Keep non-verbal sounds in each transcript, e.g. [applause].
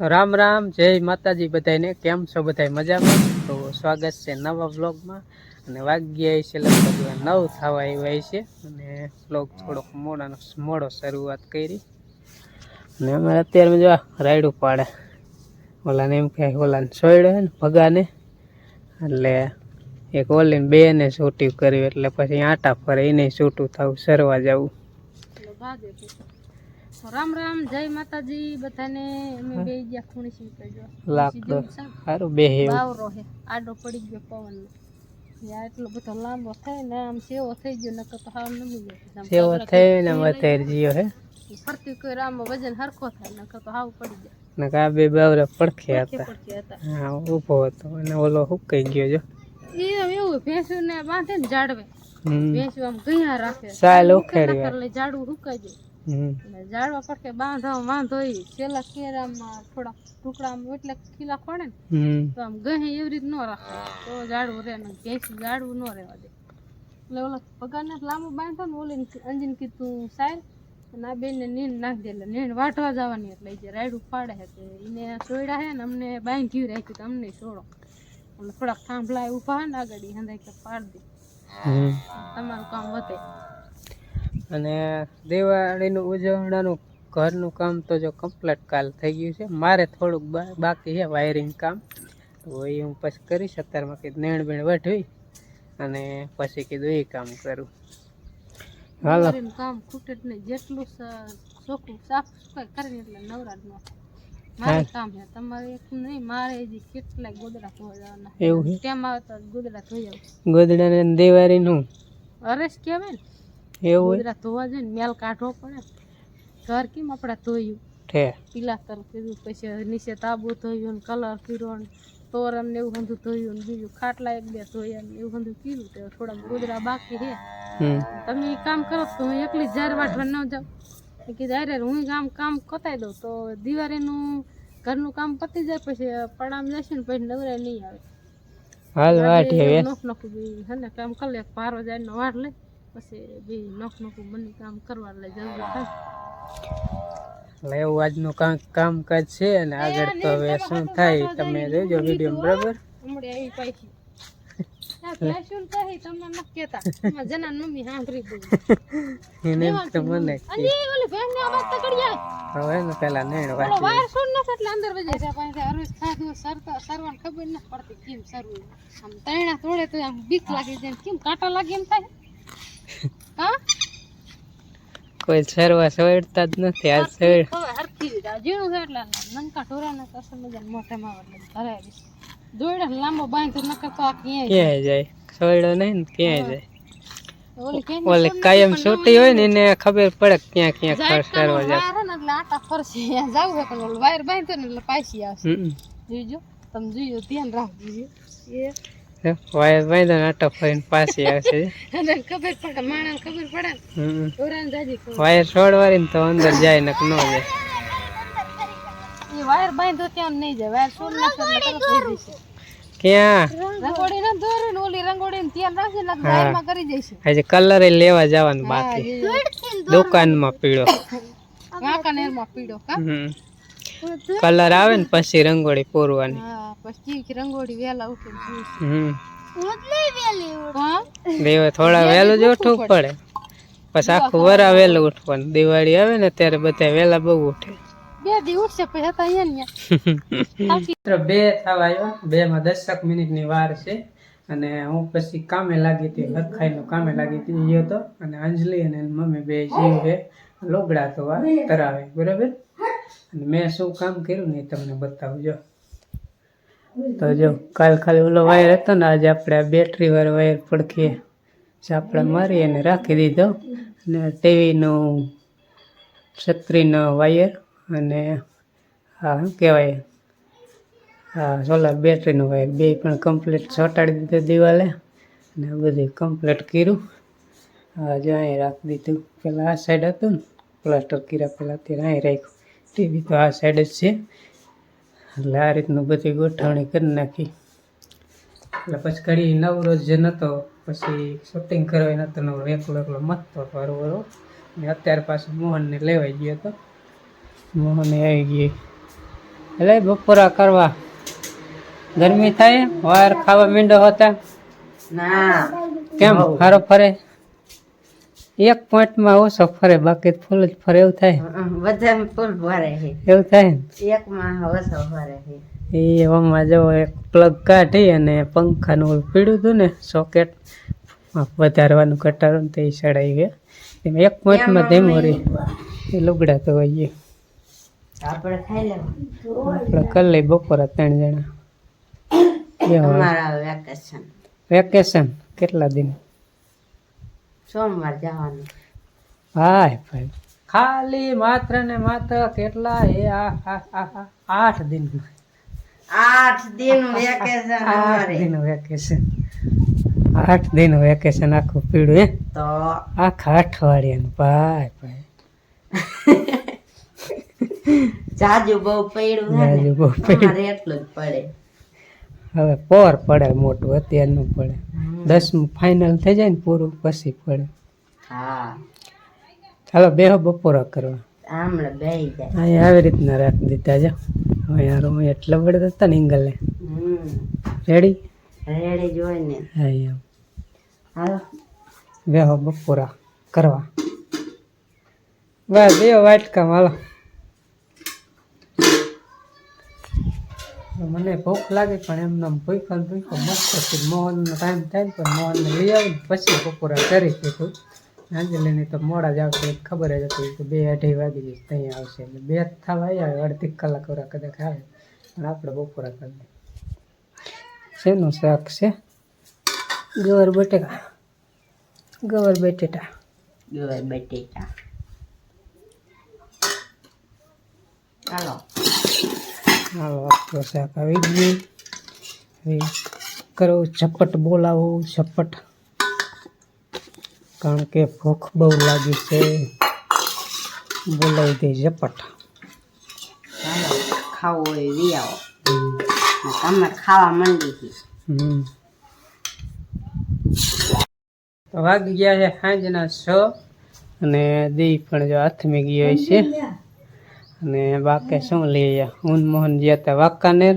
રામ રામ, જય માતાજી બધાને કેમ છો બધા મજામાં? તો સ્વાગત છે નવા વ્લોગમાં. અને વાગ્યા છે લગભગ નવ થવા આવ્યા છે. અને વ્લોગ થોડોક મોડાનો મોડો શરૂઆત કરી. અને અમે અત્યારે જો રાયડું પાડે. ઓલાને એમ કહે ઓલાને સોયડો હે ને ભગાને. એટલે એક ઓલીને બેને ને કર્યું એટલે પછી આટા ફરે, એને છૂટું થવું, સરવા જવું. રામ રામ જય માતાજી બધાને. અમે બે ગયા ખૂણી સી કરજો લાકડો સારું બે હે બાવરો હે આડો પડી ગયો પવન. યાર એટલો બધો લાંબો થાય ને આમ સેવો થઈ ગયો નકર તો હાવ નમી ગયો સેવો થઈ ને વતેર જીયો હે. ફરતી કોઈ રામ વજન હરખો થાય નકર તો હાવ પડી જાય. ને આ બે બાવરા પડખ્યા પડખે હતા. હા ઊભો હતો. અને ઓલો હુકાઈ ગયો જો? એ એવું ભેંસું ને બાંધે ને જાડવે. ભેંસું આમ ગયા રાખે. સાલ નકર ઉખેડી એટલે જાડવું હુકાઈ જાય. ઝાડવા પડકે બાંધવા વાંધો એ છેલ્લા કેરામાં થોડા ટુકડામાં એટલે ખીલા પડે ને તો આમ ગહે એવી રીત ન રાખે. તો ઝાડવું રહે ને ભેંસું ઝાડવું ન રહેવા દે. એટલે ઓલા પગારને લાંબુ બાંધો ને ઓલી અંજીન કીધું સાહેબ અને આ બેનને નીંદ નાખી દે એટલે નીંદ વાટવા જવાની એટલે જે રાયડું પાડે છે તે એને સોયડા છે ને અમને બાંધ્યું રાખ્યું તો અમને સોડો. એટલે થોડાક થાંભલા ઊભા ને આગળ ઈ હંધાઈ કે પાડ દે. તમારું કામ વધે. અને દિવાળીનું ઉજવણાનું ઘરનું કામ તો જો કમ્પ્લીટ કાલ થઈ ગયું છે. મારે થોડુંક બાકી છે વાયરિંગ કામ. તો એ હું પછી કરીશ. અત્યારમાં કીધું નેણ બેણ વઢવી અને પછી કીધું એ કામ કરું. હાલો. કામ ખૂટે નહીં. જેટલું ચોખ્ખું સાફ સફાઈ કરીને એટલે નવરા જ મારે કામ છે. તમારે એક નહીં મારે હજી કેટલાય ગોદડા ધોવા જવાના એવું ટેમ આવે તો ગોદડા ધોઈ આવું ગોદડાને ને અરેસ કહેવાય ને. એવું હોય? ધોવા જાય ને મેલ કાઢવો પડે. ઘર કેમ આપણે ધોયું? ઠે પીલા તર કીધું પછી નીચે તાબુ ધોયું ને કલર કર્યો ને તોરણ ને એવું બધું ધોયું ને બીજું ખાટલા એક બે ધોયા ને એવું બધું કીધું તો થોડા ગોદડા બાકી છે. તમે એ કામ કરો તો હું એકલી જાર વાટવા ન જાઉં? કીધું અરે હું કામ કામ કતાઈ દઉં. તો દિવાળીનું ઘરનું કામ પતી જાય પછી પડામ જશે ને પછી નવરાય નહીં આવે. હાલ વાટ હે નોખ નોખું બી હે કામ કરે પારો જાય ને વાટ લે. પછી બે નોખ નોખું મને કામ કરવા લઈ જવું થાય. એટલે એવું આજનું કાંક કામકાજ છે અને આગળ તો હવે શું થાય તમે જોજો વીડિયો બરાબર? હમણાં આવી પાછી. બીક લાગી કેમ કાંટા લાગે એમ થાય? કોઈ સરવા સવડતા જ નથી આ સવડ હરખી આ ઝીણું છે એટલે નનકા ઢોરાને અસલ મજાને મોઢામાં એટલે દઈશ દોડે લાંબો બાંધો નકર તો આ ક્યાંય જાય. સવડો નહીં ને ક્યાંય જાય? ઓલે કાયમ છૂટી હોય ને એને ખબર પડે ક્યાં ક્યાં ખર્ચ કરવા જાય. એટલે આટા ફરશે ત્યાં જાવ હે પણ ઓલું વાયર બાંધ્યો ને એટલે પાછી આવશે. જોઈજો તમે જોઈજો ધ્યાન રાખજો. એ જો, વાયર બાંધો ને આટો ફરીને પાછી આવશે અને ખબર પડે માણસ ખબર પડે ને. જાજી વાયર છોડવાની ને તો અંદર જાય ને ન જાય. એ વાયર ત્યાં નહીં જાય. છોડ ક્યાં? રંગોળી ના દોરે ને ઓલી રંગોળી ને ત્યાં રાખશે ને વાયરમાં કરી જઈશે હજી કલર લેવા જવાનું બાકી. દુકાનમાં પીળો. કાકા નેરમાં પીળો કા? કલર આવે ને પછી રંગોળી પૂરવાની. પછી રંગોળી વેલા ઉઠે. હમ દેવા થોડા વહેલું જ ઉઠવું પડે. પછી આખું વરા વહેલું ઉઠવાનું. દિવાળી આવે ને ત્યારે બધા વહેલા બહુ ઉઠે. બે દી ઉઠશે પછી હતા અહીંયા [laughs] મિત્રો બે થવા આવ્યા. બે માં દસક મિનિટની વાર છે. અને હું પછી કામે લાગી હતી હરખાઈનું કામે લાગી હતી ગયો હતો અને અંજલિ અને મમ્મી બે જીવ લોગડા તો તરાવે બરાબર? અને મેં શું કામ કર્યું ને તમને બતાવું જો તો જો, કાલ ખાલી ઓલો વાયર હતો ને, આજે આપણે આ બેટરી વાળો વાયર પડખીએ. આપણે મારી અને રાખી દીધો. અને ટીવીનું છત્રીનો વાયર અને આ શું કહેવાય? હા સોલાર બેટરીનો વાયર બે પણ કમ્પ્લીટ ચોંટાડી દીધો દિવાલે. અને આ બધું કમ્પ્લીટ કર્યું. હજુ અહીં રાખી દીધું. પેલા આ સાઈડ હતું ને પ્લાસ્ટર કર્યા પહેલાં અત્યારે અહીં રાખ્યું. ટીવી તો આ સાઈડ જ છે. એટલે આ રીતનું બધી ગોઠવણી કરી નાખી. એટલે પછી ઘડી નવરો જે નહોતો પછી શૂટિંગ કરવા નહોતો નવરો એકલો એકલો મથતો હતો વારો વારો ને અત્યારે પાછું મોહનને લેવાઈ ગયો હતો. મોહને આવી ગઈ. એટલે બપોરા કરવા. ગરમી થાય? વાર ખાવા મીંડો હતા? કેમ? સારો ફરે? એક પોઈન્ટમાં ઓછો ફરે બાકી ફૂલ જ ફરે એવું થાય. બધા ફૂલ ભરે છે. એવું થાય ને? એક માં ઓછો ભરે છે. એ આમાં જો એક પ્લગ કાઢી અને પંખાનું પીડ્યું હતું ને સોકેટ વધારવાનું ઘટાડવાનું તે સડાઈ ગયા. એમાં એક પોઈન્ટમાં ધીમો રહી એ લુગડા તો હોય આપણે ખાઈ લેવું. આપણે કરી લઈ બપોરા ત્રણ જણા. અમારા વેકેશન. વેકેશન? કેટલા દિન? સોમવાર જવાનું. હાય ભાઈ. ખાલી માત્ર ને માત્ર કેટલા એ આ આ આ આ આઠ દિન. આઠ દિન વેકેશન આઠ દિન વેકેશન. આઠ દિન વેકેશન આખું પીડું એ તો? આખા અઠવાડિયાનું. ભાઈ ભાઈ. જાજુ બહુ પડ્યું જાજુ બહુ પડ્યું. એટલું જ પડે. હવે પોર પડે મોટું અત્યારનું પડે. દસમું ફાઇનલ થઈ જાય ને પૂરું પછી પડે હા. ચાલો બેહો બપોરા કરવા હમણાં બે જાય. આવી રીતના રાખી દીધા જો. યાર હું એટલા બળદ હતા ને ઇંગલે રેડી રેડી જોઈને હા યાર હાલો. બેહો બપોરા કરવા. બસ બે વાટકા હાલો. મને ભૂખ લાગે પણ એમને ભૂખો ને ભૂખો મસ્ત હતી. મોહનનો ટાઈમ થાય પણ મોહનને લઈ આવીને પછી બપોરા કરી દીધું અંજલિની તો મોડા જ આવશે ખબર જ હતી કે બે અઢી વાગી જઈશ ત્યાં આવશે. એટલે બે જ થવા આવ્યા અડધી કલાક વરા કદાચ આવે. પણ આપણે બપોરા કરી દઈએ. શેનું શાક છે? ગવર બટેકા. ગવર બટેટા. ગવર બટેટા. ચાલો હાલો આપણો શાક આવી ગયું. હવે કરો ઝપટ બોલાવો ઝપટ. કારણ કે ભૂખ બહુ લાગી છે. બોલાવી દે ઝપટ. ખાવો હોય વી આવો. ને તમે ખાવા માંડી હતી. વાગી ગયા છે સાંજના છ અને દી પણ જો હાથમાં ગયો છે. અને બાકી શું લઈએ? ઊન મોહન ગયા હતા વાંકાનેર.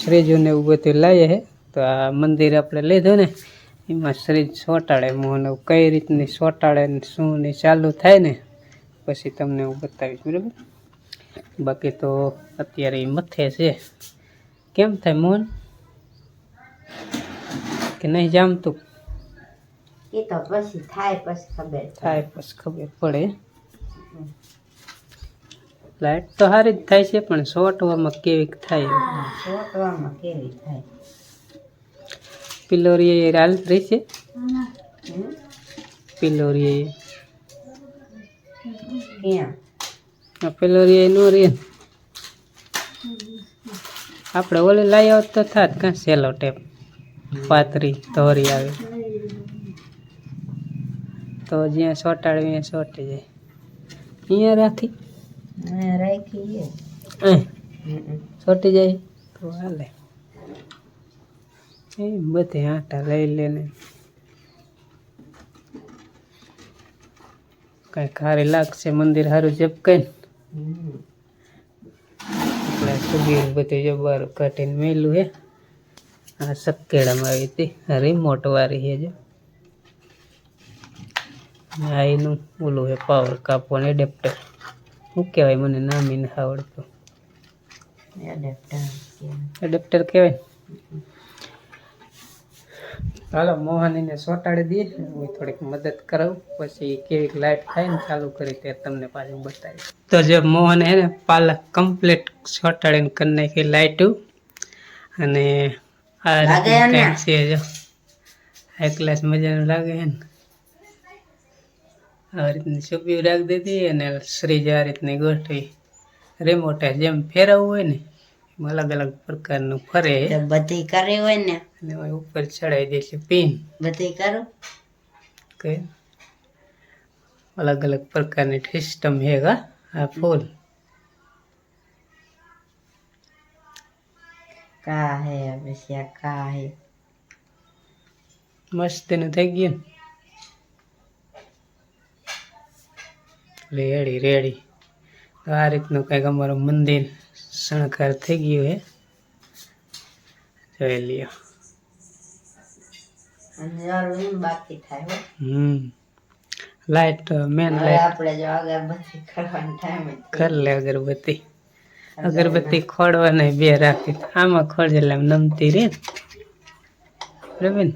શ્રીજુને એવું બધું લાવીએ છે તો આ મંદિર આપણે લીધું ને એમાં શ્રીજ સોટાડે મોહન. કઈ રીતની સોટાડે ને શું ને ચાલુ થાય ને પછી તમને હું બતાવીશ બરાબર? બાકી તો અત્યારે મથે છે. કેમ થાય મોહન? કે નહીં જામતું? એ તો પછી થાય પછી ખબર થાય પછી ખબર પડે. લાઈટ તો સારી જ થાય છે પણ સોટવામાં કેવીક થાય શોધવામાં કેવી થાય? પિલોરી રાલ રહી છે? પિલોરીએ. પિલોરી ક્યાં પિલોરી નો ને. આપણે ઓલે લઈ આવત તો થાત કાં સેલો ટેપ પાતરી ધોરી આવે. તો જ્યાં સોટાડવી સોટી જાય. અહીંયા રાખી મેં રાખી છે અહીં હમ. ચોટી જાય? તો હાલે. એ બધે આટા લઈ લેને. કઈ ખારી લાગશે મંદિર સારું જપકાઈ ને હમ. એટલે સુગી બધું જબર કાઢીને મેલું હે. આ સકેડામાં આવી હતી. રિમોટ વાળી છે જો. આ એનું ઓલું હે પાવર કાપવાનું એડેપ્ટર શું કહેવાય મને નામ એને નથી આવડતું? એડેપ્ટર કહેવાય ચાલો મોહનીને સોટાડી દઈએ. હું થોડીક મદદ કરાવું. પછી કેવી લાઈટ થાય ને ચાલુ કરી તે તમને પાછું બતાવીશ. તો જે મોહન હે ને પાલક કમ્પ્લીટ સોટાડીને કરી નાખી લાઇટ અને આ છે જો. હાઈ ક્લાસ મજાનું લાગે છે ને. આ રીતની સુપી રાખી દીધી અને શ્રીજ આ રીતની ગોઠવી. રિમોટ જેમ ફેરવવું હોય ને એમ અલગ અલગ પ્રકારનું ફરે. બધી કરી હોય ને? અને ઉપર ચડાવી દે છે પિન. બધી કરો? કે અલગ અલગ પ્રકારની સિસ્ટમ છે આ ફૂલ કા હે પછી આ કા હે મસ્ત એનું થઈ ગયું રેડી રેડી. તો આ રીતનું કંઈક અમારું મંદિર શણગાર થઈ ગયો હે જોઈ લ્યો. હમ. લાઈટ મેન લાઈટ આપણે જો અગરબત્તી કરવાનો ટાઈમ કર લે અગરબત્તી. અગરબત્તી ખોડવાની બે રાખી. આમાં ખોડ એટલે નમતી રે. બરાબર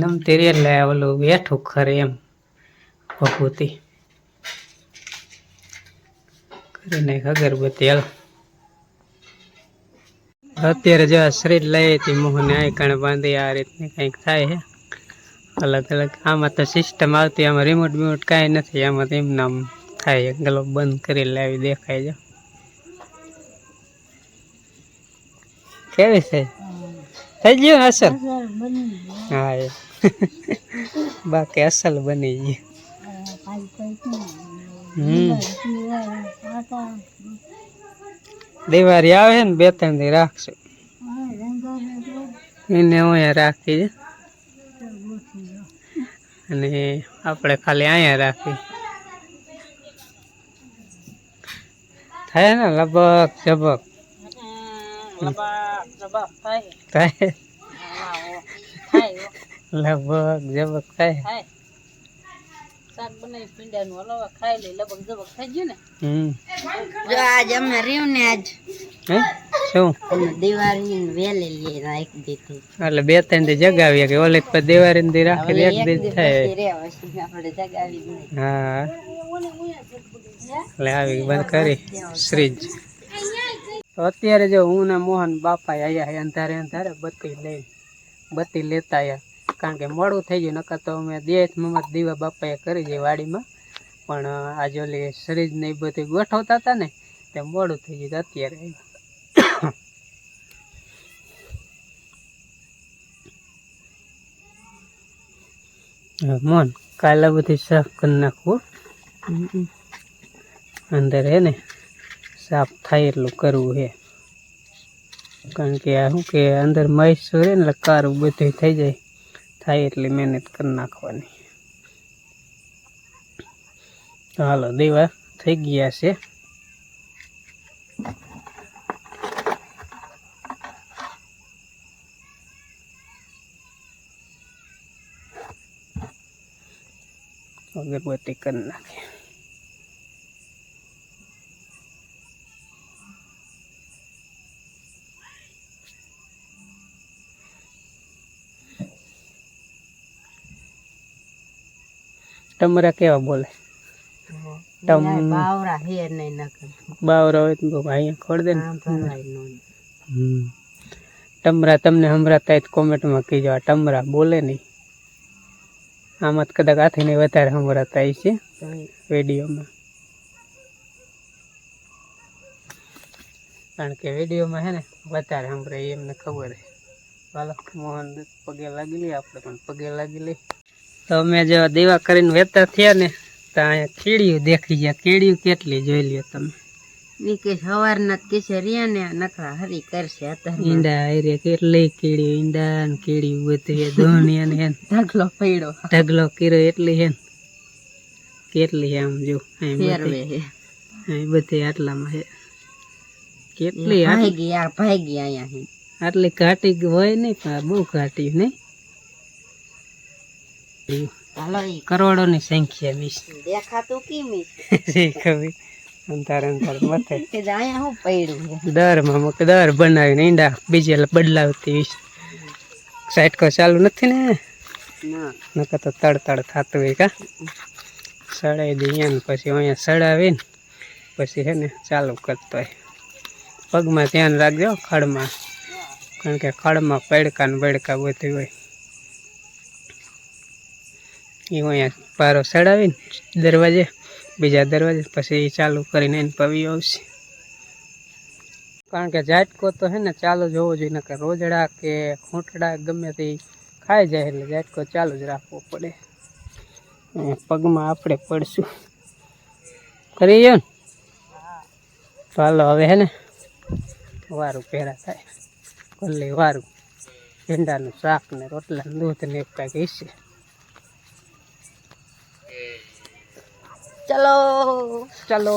નમતી રે એટલે ઓલું બેઠું ખરે એમ. ભભૂતિ. કરી અગરબત્તી, હાલ. અત્યારે જો શરીર લઈ હતી મોહને, આ કણે બાંધી આ રીતની કંઈક થાય છે અલગ અલગ, આમાં તો સિસ્ટમ આવતી, આમાં રિમોટ બિમોટ કાંઈ નથી, આમાં તો એમ નામ થાય ગલો બંધ કરી લાવી દેખાય છે. કેવી છે? થઈ ગયું અસલ હા, એ. [laughs] બાકી અસલ બની ગયું દિવાળી આવે ને બે ત્રણ દી રાખશું. એને અહીંયા રાખી અને આપણે ખાલી અહીંયા રાખી. થાય ને લબક જબક થાય. લબક જબક થાય. શાક બનાવી પીંડાનું હલવા ખાઈ લઈ લબક જબક થઈ ગયું ને. જો આજ અમે રહ્યું ને આજ હે? શું? દિવાળી વેલી લઈ રાખી દીધી. એટલે બે ત્રણ દી જગાવીએ કે ઓલે પર દિવાળી રાખી એક દી દિવસ થાય. આપણે જગાવી હા. એટલે આવી બંધ કરી શ્રીજ. તો અત્યારે જો હું ને મોહન બાપા આયા અંધારે અંધારે બત્તી લઈ બત્તી લેતા આયા. કારણ કે મોડું થઈ ગયું નકર તો અમે દેહ મમત દીવા બાપાએ કરી છે વાડીમાં. પણ આજે ઓલી શરીર ને એ બધી ગોઠવતા હતા ને તે મોડું થઈ ગયું અત્યારે આવ્યું હા, કાલા બધી સાફ કરી નાખવું અંદર હે ને સાફ થાય એટલું કરવું હે. કારણ કે આ શું કે અંદર મૈસૂર હે ને કારું બધું થઈ જાય. થાય એટલી મહેનત કરી નાખવાની. હાલો દેવા થઈ ગયા છે. અગરબત્તી કરી નાખે. ટમરા કેવા બોલે? ટમ બાવરા હે નહીં નકર. બાવરા હોય તો અહીંયા ખોડ દે ને. ટમરા તમને સંભળાતા હોય કોમેન્ટમાં કહેજો આ ટમરા બોલે નહીં. આમાં કદાચ આથી વધારે સંભળાતા હોય છે વિડીયોમાં. કારણ કે વિડીયોમાં હે ને વધારે સંભળાય એમને ખબર છે ચાલો મોહન પગે લાગી લઈએ આપણે પણ પગે લાગી લઈ તો અમે જો દેવા કરીને વેતા થયા ને તો અહીંયા કીડીયું દેખી ગયા. કીડીયું કેટલી જોઈ લ્યો તમે. સવારના કિસે રહ્યા ને નકરા હરી કરશે ઈંડા આયરે કેટલી કીડી ઈંડા ને કીડી બધી ધોની ને હેન ઢગલો પડ્યો. ઢગલો કર્યો એટલી હેન કેટલી આમ જો અહીં બધી. આટલામાં હે. કેટલી ભાગી યાર ભાગી અહીંયા આટલી ઘાટી હોય નહીં પણ બહુ ઘાટી નહીં? હાલો ની સંખ્યા મિસ દેખાતું ખબર? અંધાર અંધાર મથે. કે હું પડ્યું મૂકે દર બનાવીને ઈંડા બીજે બદલાવતી વીસ. સાઈડ કો ચાલુ નથી ને? ના. નકર તો તડ તડ થતું હોય કા? સડાઈ દઈએ ને પછી અહીંયા સડાવીને પછી છે ને ચાલુ કરતો હોય. પગમાં ધ્યાન રાખજો ખડમાં. કારણ કે ખડમાં પડકા ને બડકા બધું હોય. એ અહીંયા પારો ચડાવીને દરવાજે, બીજા દરવાજે પછી ચાલુ કરીને એને પવી આવશે. કારણ કે જાટકો તો છે ને ચાલુ જ હોવો જોઈએ, નકર રોજડા કે ખૂંટડા ગમે તે ખાઈ જાય એટલે જાટકો ચાલુ જ રાખવો પડે. પગમાં આપણે પડશું. કરી ગયો ને? ચાલો હવે હે ને, વારું પહેરા થાય. ભલે વારું, ભીંડાનું શાક ને રોટલા દૂધ ને એવું કાંઈક ઈશે ચલો ચાલો